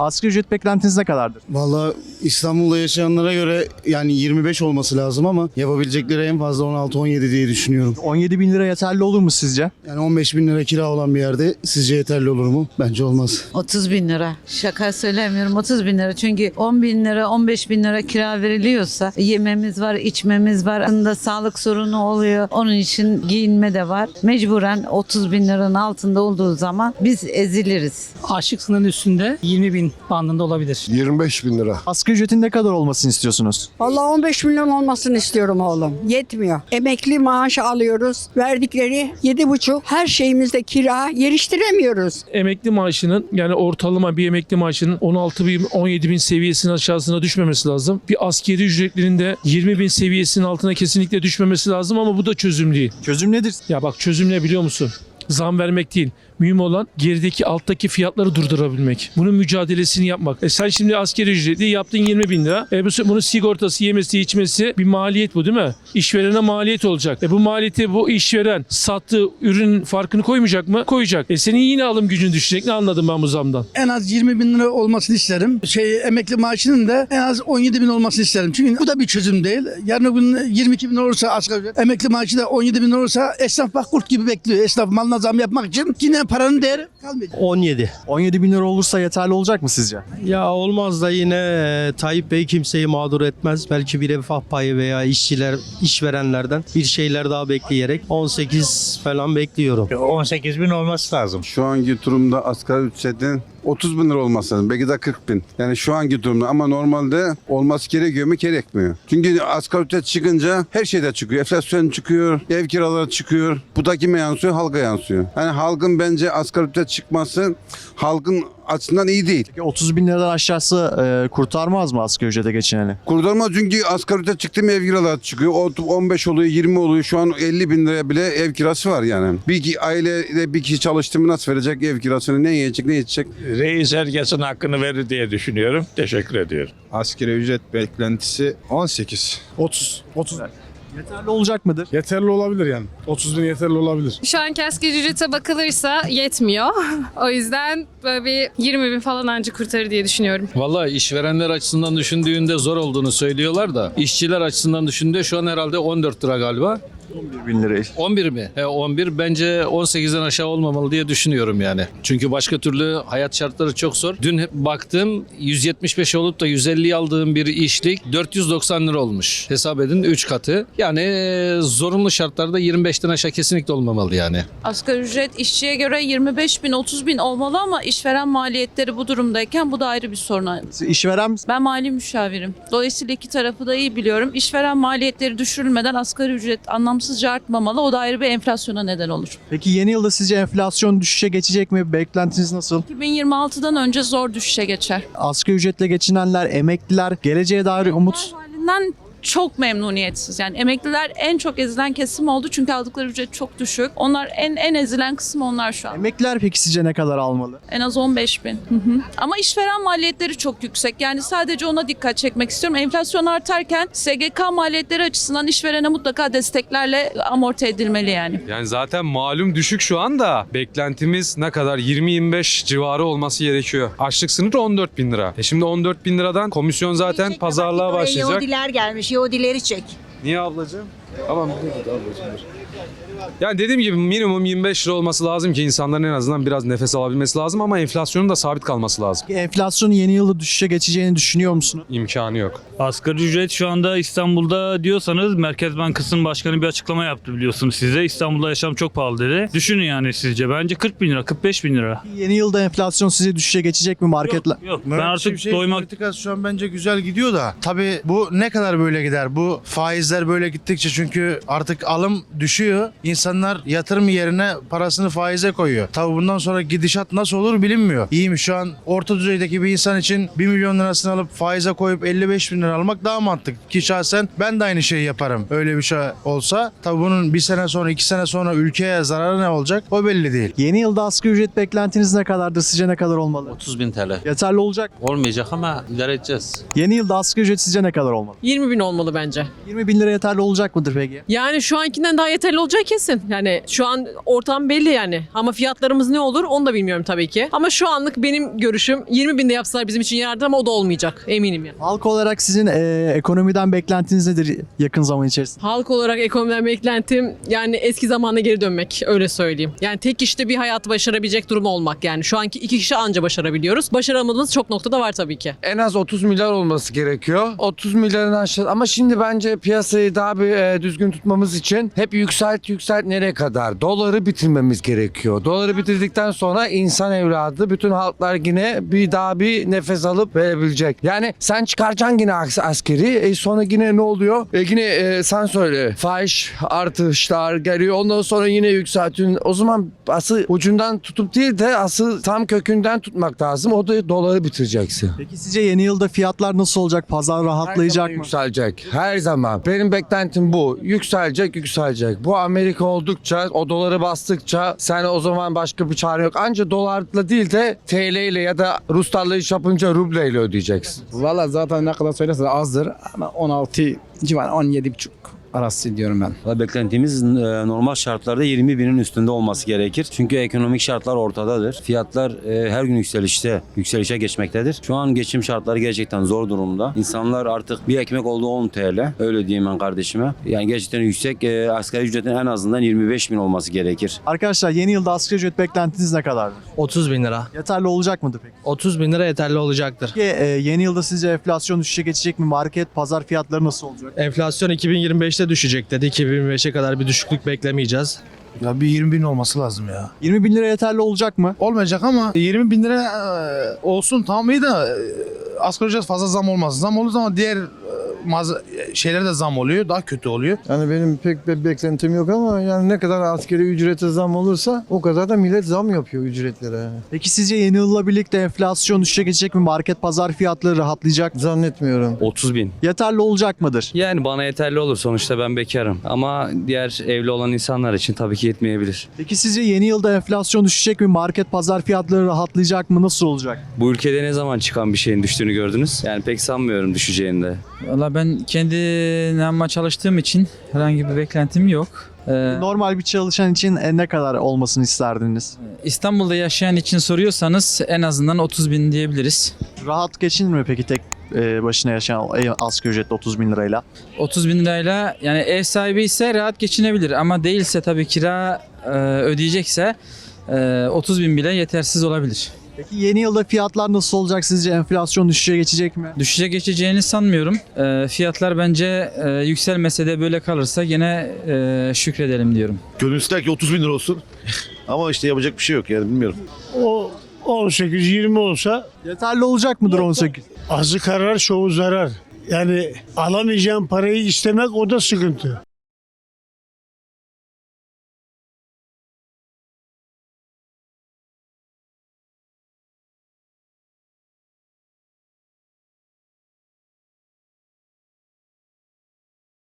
Asgari ücret beklentiniz ne kadardır? Valla İstanbul'da yaşayanlara göre yani 25 olması lazım ama yapabilecekleri en fazla 16-17 diye düşünüyorum. 17 bin lira yeterli olur mu sizce? Yani 15 bin lira kira olan bir yerde sizce yeterli olur mu? Bence olmaz. 30 bin lira. Şaka söylemiyorum 30 bin lira. Çünkü 10 bin lira 15 bin lira kira veriliyorsa yememiz var, içmemiz var. Aslında sağlık sorunu oluyor. Onun için giyinme de var. Mecburen 30 bin liranın altında olduğu zaman biz eziliriz. Açlık sınırının üstünde 20 bin bandında olabilir. 25 bin lira. Asgari ücretin ne kadar olmasını istiyorsunuz? Vallahi 15 milyon olmasını istiyorum oğlum. Yetmiyor. Emekli maaşı alıyoruz. Verdikleri 7,5. Her şeyimizde kira. Yeriştiremiyoruz. emekli maaşının yani ortalama bir emekli maaşının 16 bin 17 bin seviyesinin aşağısına düşmemesi lazım. Bir askeri ücretlerin de 20 bin seviyesinin altına kesinlikle düşmemesi lazım ama bu da çözüm değil. Çözüm nedir? Ya bak çözüm ne biliyor musun? Zam vermek değil. Mühim olan gerideki alttaki fiyatları durdurabilmek. Bunun mücadelesini yapmak. E sen şimdi askeri ücreti yaptın 20 bin lira. E bu, bunun sigortası, yemesi, içmesi bir maliyet bu değil mi? İşverene maliyet olacak. E bu maliyeti bu işveren sattığı ürünün farkını koymayacak mı? Koyacak. E senin yine alım gücün düşecek. Ne anladım ben bu zamdan? En az 20 bin lira olmasını isterim. Şey emekli maaşının da en az 17 bin olmasını isterim. Çünkü bu da bir çözüm değil. Yarın gün 22 bin olursa asgari ücret, emekli maaşı da 17 bin olursa esnaf bak kurt gibi bekliyor. Esnaf malına zam yapmak için yine paranın değeri kalmayacak. 17. 17 bin lira olursa yeterli olacak mı sizce? Ya olmaz da yine e, Tayyip Bey kimseyi mağdur etmez. Belki bir refah payı veya işçiler, işverenlerden bir şeyler daha bekleyerek 18 falan bekliyorum. 18 bin olması lazım. Şu anki durumda asgari ücretin 30 bin lira olması lazım. Belki de 40 bin. Yani şu anki durumda ama normalde olması gerekiyor mu gerekmiyor. Çünkü asgari ücret çıkınca her şeyde çıkıyor. Enflasyon çıkıyor, ev kiraları çıkıyor. Bu da yansıyor? Halka yansıyor. Yani halkın bence asgari ücret çıkması halkın açısından iyi değil. Peki 30 bin liradan aşağısı e, kurtarmaz mı asgari ücrete geçineni? Kurtarmaz çünkü asgari ücret çıktı mı ev kiraları çıkıyor. O 15 oluyor 20 oluyor. Şu an 50 bin liraya bile ev kirası var yani. Bir ki ailede bir kişi çalıştı mı nasıl verecek ev kirasını? Ne yiyecek ne içecek? Reis herkesin hakkını verir diye düşünüyorum. Teşekkür ediyorum. Askeri ücret beklentisi 18. 30. 30. Yeterli olacak mıdır? Yeterli olabilir yani. 30 bin yeterli olabilir. Şu anki asgari ücrete bakılırsa yetmiyor. o yüzden böyle bir 20 bin falan ancak kurtarır diye düşünüyorum. Vallahi işverenler açısından düşündüğünde zor olduğunu söylüyorlar da işçiler açısından düşündüğünde şu an herhalde 14 lira galiba. 11 bin lira. 11 mi? E, 11 bence 18'den aşağı olmamalı diye düşünüyorum yani. Çünkü başka türlü hayat şartları çok zor. Dün hep baktım 175 olup da 150 aldığım bir işlik 490 lira olmuş. Hesap edin 3 katı. Yani e, zorunlu şartlarda 25'ten aşağı kesinlikle olmamalı yani. Asgari ücret işçiye göre 25 bin 30 bin olmalı ama işveren maliyetleri bu durumdayken bu da ayrı bir sorun. Siz işveren misiniz? Ben mali müşavirim. Dolayısıyla iki tarafı da iyi biliyorum. İşveren maliyetleri düşürülmeden asgari ücret anlamsızca artmamalı. O da ayrı bir enflasyona neden olur. Peki yeni yılda sizce enflasyon düşüşe geçecek mi? Beklentiniz nasıl? 2026'dan önce zor düşüşe geçer. Asgari ücretle geçinenler, emekliler, geleceğe dair umut halinden çok memnuniyetsiz. Yani emekliler en çok ezilen kesim oldu çünkü aldıkları ücret çok düşük. Onlar en en ezilen kısım onlar şu an. Emekliler peki sizce ne kadar almalı? En az 15 bin. Hı hı. Ama işveren maliyetleri çok yüksek. Yani sadece ona dikkat çekmek istiyorum. Enflasyon artarken SGK maliyetleri açısından işverene mutlaka desteklerle amorti edilmeli yani. Yani zaten malum düşük şu anda. Beklentimiz ne kadar? 20-25 civarı olması gerekiyor. Açlık sınırı 14 bin lira. E şimdi 14 bin liradan komisyon zaten pazarlığa başlayacak. Yahudiler gelmiş. Yahudileri çek. Niye ablacığım? Dur dur ablacığım dur. Yani dediğim gibi minimum 25 lira olması lazım ki insanların en azından biraz nefes alabilmesi lazım ama enflasyonun da sabit kalması lazım. Enflasyonun yeni yılda düşüşe geçeceğini düşünüyor musunuz? İmkanı yok. Asgari ücret şu anda İstanbul'da diyorsanız Merkez Bankası'nın başkanı bir açıklama yaptı biliyorsunuz size. İstanbul'da yaşam çok pahalı dedi. Düşünün yani sizce. Bence 40 bin lira, 45 bin lira. Yeni yılda enflasyon size düşüşe geçecek mi marketler? Yok ben artık doymak... Politikası şu an bence güzel gidiyor da. Tabii bu ne kadar böyle gider? Bu faizler böyle gittikçe çünkü artık alım düşüyor. İnsanlar yatırım yerine parasını faize koyuyor. Tabii bundan sonra gidişat nasıl olur bilinmiyor. İyi mi şu an orta düzeydeki bir insan için 1 milyon lirasını alıp faize koyup 55 bin lira almak daha mantıklı. Ki şahsen ben de aynı şeyi yaparım. Öyle bir şey olsa. Tabii bunun bir sene sonra iki sene sonra ülkeye zararı ne olacak o belli değil. Yeni yılda asgari ücret beklentiniz ne kadardır? Sizce ne kadar olmalı? 30 bin TL. Yeterli olacak? Olmayacak ama idare edeceğiz. Yeni yılda asgari ücret sizce ne kadar olmalı? 20 bin olmalı bence. 20 bin lira yeterli olacak mıdır peki? Yani şu ankinden daha yeterli olacak kesin. Kesin. Yani şu an ortam belli yani. Ama fiyatlarımız ne olur onu da bilmiyorum tabii ki. Ama şu anlık benim görüşüm 20 binde yapsalar bizim için yarardır ama o da olmayacak. Eminim yani. Halk olarak sizin e, ekonomiden beklentiniz nedir yakın zaman içerisinde? Halk olarak ekonomiden beklentim yani eski zamana geri dönmek öyle söyleyeyim. Yani tek kişide bir hayatı başarabilecek durum olmak yani. Şu anki iki kişi anca başarabiliyoruz. Başaramadığımız çok noktada var tabii ki. En az 30 milyar olması gerekiyor. 30 milyarın aşağı ama şimdi bence piyasayı daha bir e, düzgün tutmamız için hep yükselt yükselt nereye kadar? Doları bitirmemiz gerekiyor. Doları bitirdikten sonra insan evladı bütün halklar yine bir daha bir nefes alıp verebilecek. Yani sen çıkaracaksın yine as- askeri e, sonra yine ne oluyor? E, yine e, sen söyle fahiş artışlar geliyor ondan sonra yine yükseltiyorsun. O zaman asıl ucundan tutup değil de asıl tam kökünden tutmak lazım. O da doları bitireceksin. Peki sizce yeni yılda fiyatlar nasıl olacak? Pazar rahatlayacak Her mı? Yükselecek. Her zaman. Benim beklentim bu. Yükselecek, yükselecek. Bu Amerika oldukça, o doları bastıkça sen o zaman başka bir çare yok. Anca dolarla değil de TL ile ya da Ruslarla iş yapınca rubleyle ödeyeceksin. Valla zaten ne kadar söylese azdır ama 16 civarı 17 buçuk arası diyorum ben. Beklentimiz e, normal şartlarda 20 binin üstünde olması gerekir. Çünkü ekonomik şartlar ortadadır. Fiyatlar e, her gün yükselişte, yükselişe geçmektedir. Şu an geçim şartları gerçekten zor durumda. İnsanlar artık bir ekmek oldu 10 TL. Öyle diyeyim ben kardeşime. Yani gerçekten yüksek. E, asgari ücretin en azından 25 bin olması gerekir. Arkadaşlar yeni yılda asgari ücret beklentiniz ne kadardır? 30 bin lira. Yeterli olacak mıdır peki? 30 bin lira yeterli olacaktır. Peki e, yeni yılda sizce enflasyon düşüşe geçecek mi? Market, pazar fiyatları nasıl olacak? Enflasyon 2025'te düşecek dedi. 2025'e kadar bir düşüklük beklemeyeceğiz. Ya bir 20 bin olması lazım ya. 20 bin lira yeterli olacak mı? Olmayacak ama 20 bin lira e, olsun tamam iyi de e, asgari ücret fazla zam olmaz. Zam olduğu zaman diğer e, mağaza şeylere de zam oluyor. Daha kötü oluyor. Yani benim pek bir beklentim yok ama yani ne kadar askeri ücrete zam olursa o kadar da millet zam yapıyor ücretlere. Peki sizce yeni yılla birlikte enflasyon düşüşe geçecek mi? Market, pazar fiyatları rahatlayacak mı? Zannetmiyorum. 30 bin. Yeterli olacak mıdır? Yani bana yeterli olur sonuçta ben bekarım. Ama diğer evli olan insanlar için tabii ki yetmeyebilir. Peki sizce yeni yılda enflasyon düşecek mi? Market, pazar fiyatları rahatlayacak mı? Nasıl olacak? Bu ülkede ne zaman çıkan bir şeyin düştüğünü gördünüz? Yani pek sanmıyorum düşeceğini de. Valla ben kendi namma çalıştığım için herhangi bir beklentim yok. Ee, Normal bir çalışan için e, ne kadar olmasını isterdiniz? İstanbul'da yaşayan için soruyorsanız en azından 30 bin diyebiliriz. Rahat geçinir mi peki tek e, başına yaşayan e, asgari ücretli 30 bin lirayla? 30 bin lirayla yani ev sahibi ise rahat geçinebilir ama değilse tabii kira e, ödeyecekse e, 30 bin bile yetersiz olabilir. Peki yeni yılda fiyatlar nasıl olacak sizce? Enflasyon düşüşe geçecek mi? Düşüşe geçeceğini sanmıyorum. E, fiyatlar bence e, yükselmese de böyle kalırsa yine e, şükredelim diyorum. Gönül ister ki 30 bin lira olsun. Ama işte yapacak bir şey yok yani bilmiyorum. O 18-20 olsa Yeterli olacak mıdır 18? azı karar çoğu zarar. Yani alamayacağım parayı istemek o da sıkıntı.